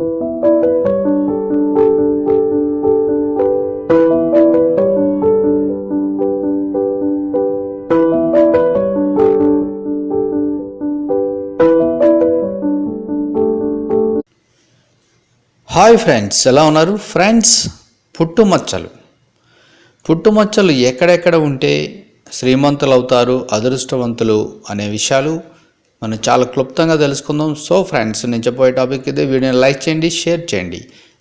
Hi friends ఎలా ఉన్నారు? Friends పుట్టుమచ్చలు. పుట్టుమచ్చలు ఎక్కడెక్కడ ఉంటే శ్రీమంతులు అవుతారు అదృష్టవంతులు అనే విషయాలు మనం చాలా క్లుప్తంగా తెలుసుకుందాం. సో ఫ్రెండ్స్ నేను చెప్పబోయే టాపిక్ ఇదే. వీడియోని లైక్ చేయండి షేర్ చేయండి.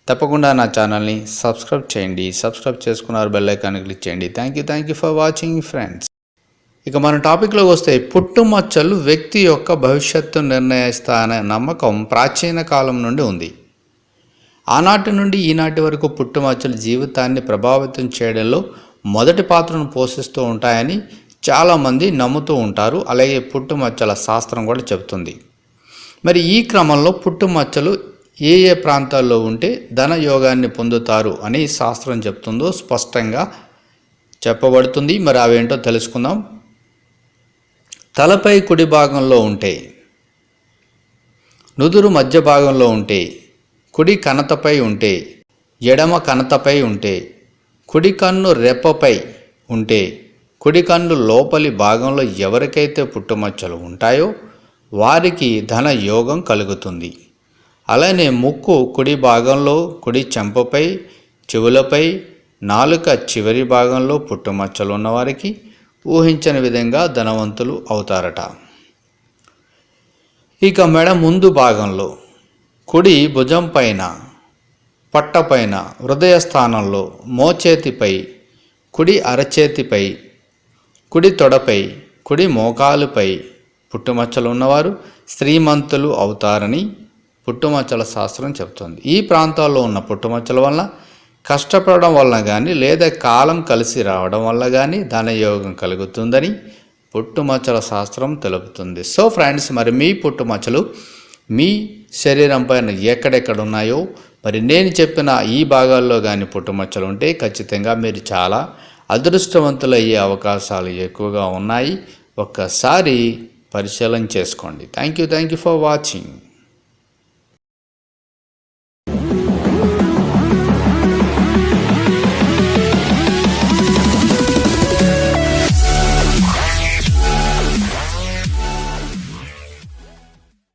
తప్పకుండా నా ఛానల్ని సబ్స్క్రైబ్ చేయండి. సబ్స్క్రైబ్ చేసుకున్నారు బెల్ ఐకాన్ క్లిక్ చేయండి. Thank you thank you for watching friends. ఇక మన టాపిక్లోకి వస్తే పుట్టుమచ్చలు వ్యక్తి యొక్క భవిష్యత్తు నిర్ణయిస్తాయనే నమ్మకం ప్రాచీన కాలం నుండి ఉంది. ఆనాటి నుండి ఈనాటి వరకు పుట్టుమచ్చలు జీవితాన్ని ప్రభావితం చేయడంలో మొదటి పాత్రను పోషిస్తూ ఉంటాయని చాలామంది నమ్ముతూ ఉంటారు. అలాగే పుట్టుమచ్చల శాస్త్రం కూడా చెబుతుంది. మరి ఈ క్రమంలో పుట్టుమచ్చలు ఏ ఏ ప్రాంతాల్లో ఉంటే ధన యోగాన్ని పొందుతారు అని శాస్త్రం చెప్తుందో స్పష్టంగా చెప్పబడుతుంది. మరి అవేంటో తెలుసుకుందాం. తలపై కుడి భాగంలో ఉంటే నుదురు మధ్య భాగంలో ఉంటే కుడి కనతపై ఉంటే ఎడమ కనతపై ఉంటే కుడి కన్ను రెప్పపై ఉంటే కుడి కండ్లు లోపలి భాగంలో ఎవరికైతే పుట్టుమచ్చలు ఉంటాయో వారికి ధన యోగం కలుగుతుంది. అలానే ముక్కు కుడి భాగంలో కుడి చెంపపై చెవులపై నాలుక చివరి భాగంలో పుట్టుమచ్చలు ఉన్నవారికి ఊహించని విధంగా ధనవంతులు అవుతారట. ఇక మెడ ముందు భాగంలో కుడి భుజం పైన పట్టపైన హృదయ స్థానంలో మోచేతిపై కుడి అరచేతిపై కుడి తొడపై కుడి మోకాలుపై పుట్టుమచ్చలు ఉన్నవారు శ్రీమంతులు అవుతారని పుట్టుమచ్చల శాస్త్రం చెబుతుంది. ఈ ప్రాంతాల్లో ఉన్న పుట్టుమచ్చల వల్ల కష్టపడడం వలన కానీ లేదా కాలం కలిసి రావడం వల్ల కానీ ధనయోగం కలుగుతుందని పుట్టుమచ్చల శాస్త్రం తెలుపుతుంది. సో ఫ్రెండ్స్ మరి మీ పుట్టుమచ్చలు మీ శరీరం పైన ఎక్కడెక్కడ ఉన్నాయో మరి నేను చెప్పిన ఈ భాగాల్లో కానీ పుట్టుమచ్చలు ఉంటే ఖచ్చితంగా మీరు చాలా అదృష్టవంతులయ్యే అవకాశాలు ఎక్కువగా ఉన్నాయి. ఒక్కసారి పరిశీలన చేసుకోండి. Thank you thank you for watching